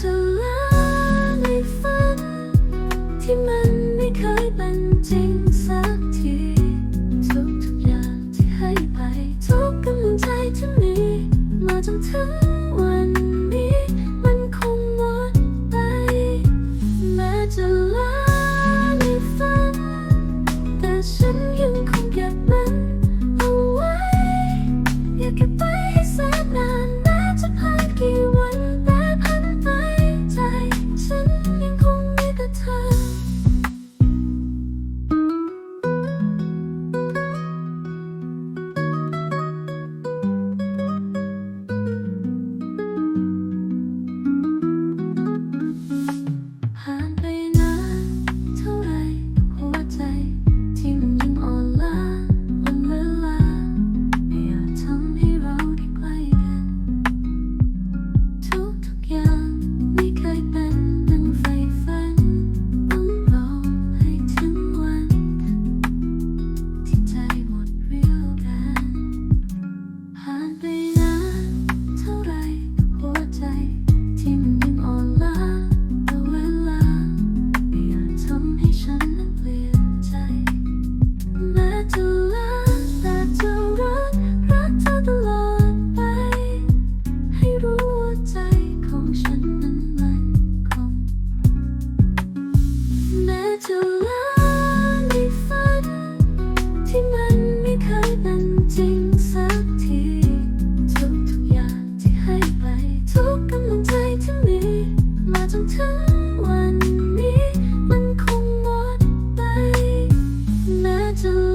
จะละในฝันที่มัน จะล้าในฝัน ที่มันไม่เคยเป็นจริงสักที ทุกทุกอย่างที่ให้ไป ทุกกำลังใจที่มี มาจนถึงวันนี้ มันคงหมดไปแม้จะ